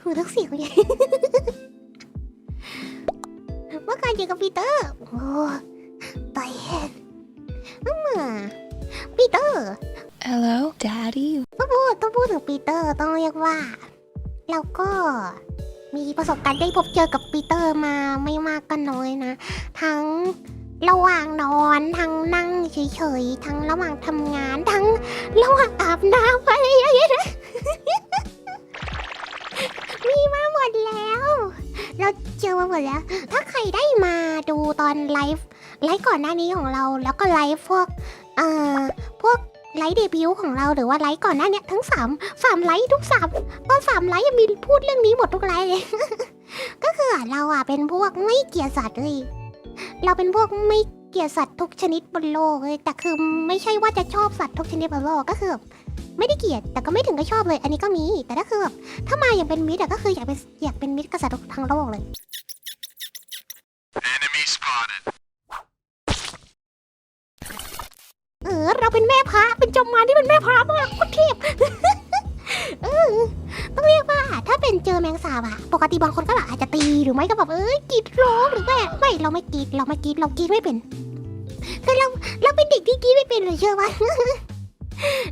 หูทุกเสียงเลยเมื่อการเจอกับปีเตอร์ โอ้ตายแหนอืมปีเตอร์ Hello, Daddy. พูดต้องพูดถึงปีเตอร์ต้องเรียกว่าเราก็มีประสบการณ์ได้พบเจอกับปีเตอร์มาไม่มากก็น้อยนะ ทั้งระหว่างนอนทั้งนั่งเฉยๆ ทั้งระหว่างทำงานทั้งระหว่างอาบน้ำอะไรอย่างเงี้ย เราเจอมาหมดแล้ว ถ้าใครได้มาดูตอนไลฟ์ไลฟ์ก่อนหน้านี้ของเรา แล้วก็ไลฟ์พวกเอ่อพวกไลฟ์เดบิวต์ของเราหรือว่าไลฟ์ก่อนหน้าเนี้ยทั้งสามสามไลฟ์ทุกสามตอนสามไลฟ์ยังมีพูดเรื่องนี้หมดทุกไลฟ์เลย ก็คือเราอะเป็นพวกไม่เกลียดสัตว์เลยเราเป็นพวกไม่เกลียดสัตว์ทุกชนิดบนโลกเลยแต่คือไม่ใช่ว่าจะชอบสัตว์ทุกชนิดบนโลกก็คือ ไม่ได้เกลียดแต่ก็ไม่ถึงกับชอบเลย อันนี้ก็มี แต่ถ้าคือแบบถ้ามาอย่างเป็นมิตรอะก็คืออยากเป็นอยากเป็นมิตรกับสัตว์ทั้งโลกเลย Enemy spotted. เออ เราเป็นแม่พระเป็นจอมมารที่เป็นแม่พระมากโคตรเทพ เออต้องเรียกว่าถ้าเป็นเจอแมงสาบอะปกติบางคนก็แบบอาจจะตีหรือไม่ก็แบบเอ้ยกรีดร้องหรือไม่ไม่เราไม่กรีดเราไม่กรีดเรากรีดไม่เป็นคือเราเราเป็นเด็กที่กรีดไม่เป็นเลยเชื่อว่า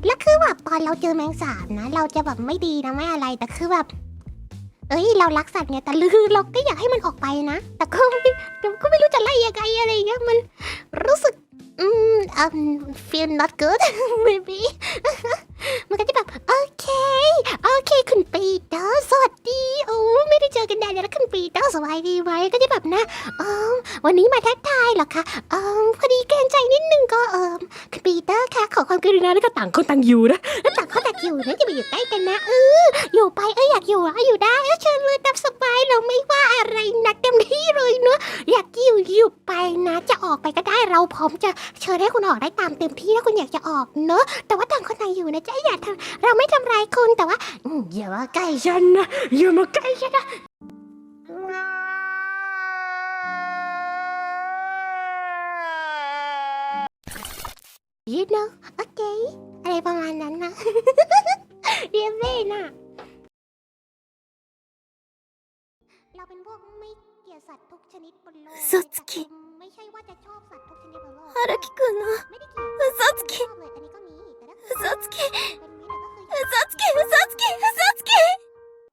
แล้วคือแบบตอนเราเจอแมงสาบนะ เราจะแบบไม่ดีนะไม่อะไรแต่คือแบบ เอ้ย เรารักสัตว์ไงแต่ลือเราก็อยากให้มันออกไปนะ แต่ก็ไม่ก็ไม่รู้จะไล่ยังไงอะไรเงี้ยมันรู้สึกอืม um feel not good maybe มันก็จะแบบโอเคโอเคคุณปีเตอร์สวัสดีโอ้ไม่ได้เจอกันนานแล้วคุณปีเตอร์สบายดีไหมก็จะแบบนะเออวันนี้มาทักทายเหรอคะเออพอดีเกรงใจนิดนึง ก็เออคุณปีเตอร์คะขอความกรุณาแล้วก็ต่างคนต่างอยู่นะแล้วต่างคนต่างอยู่นะจะไปอยู่ใกล้กันนะเอออยู่ไปเอออยากอยู่อะอยู่ได้เออเชิญเลยตามสบายเราไม่ว่าอะไรนะเต็มที่เลยเนอะอยากอยู่อยู่ไปนะ จะออกไปก็ได้เราพร้อมจะเชิญให้คุณออกได้ตามเต็มที่ถ้าคุณอยากจะออกเนอะแต่ว่าต่างคนต่างอยู่นะจะอย่าทำเราไม่ทำร้ายคุณแต่ว่าอืมอย่ามาใกล้ฉันนะอย่ามาใกล้ฉันนะ you know okay อะไรประมาณนั้นนะ เรียนเม่น่ะ เราเป็นพวกไม่เกลียดสัตว์ทุกชนิดบนโลกสัตว์ไม่ใช่ว่าจะชอบสัตว์ทุกชนิดบนโลกฮารุคิคุโนะไม่ไสัตว์อบเากิสัตว์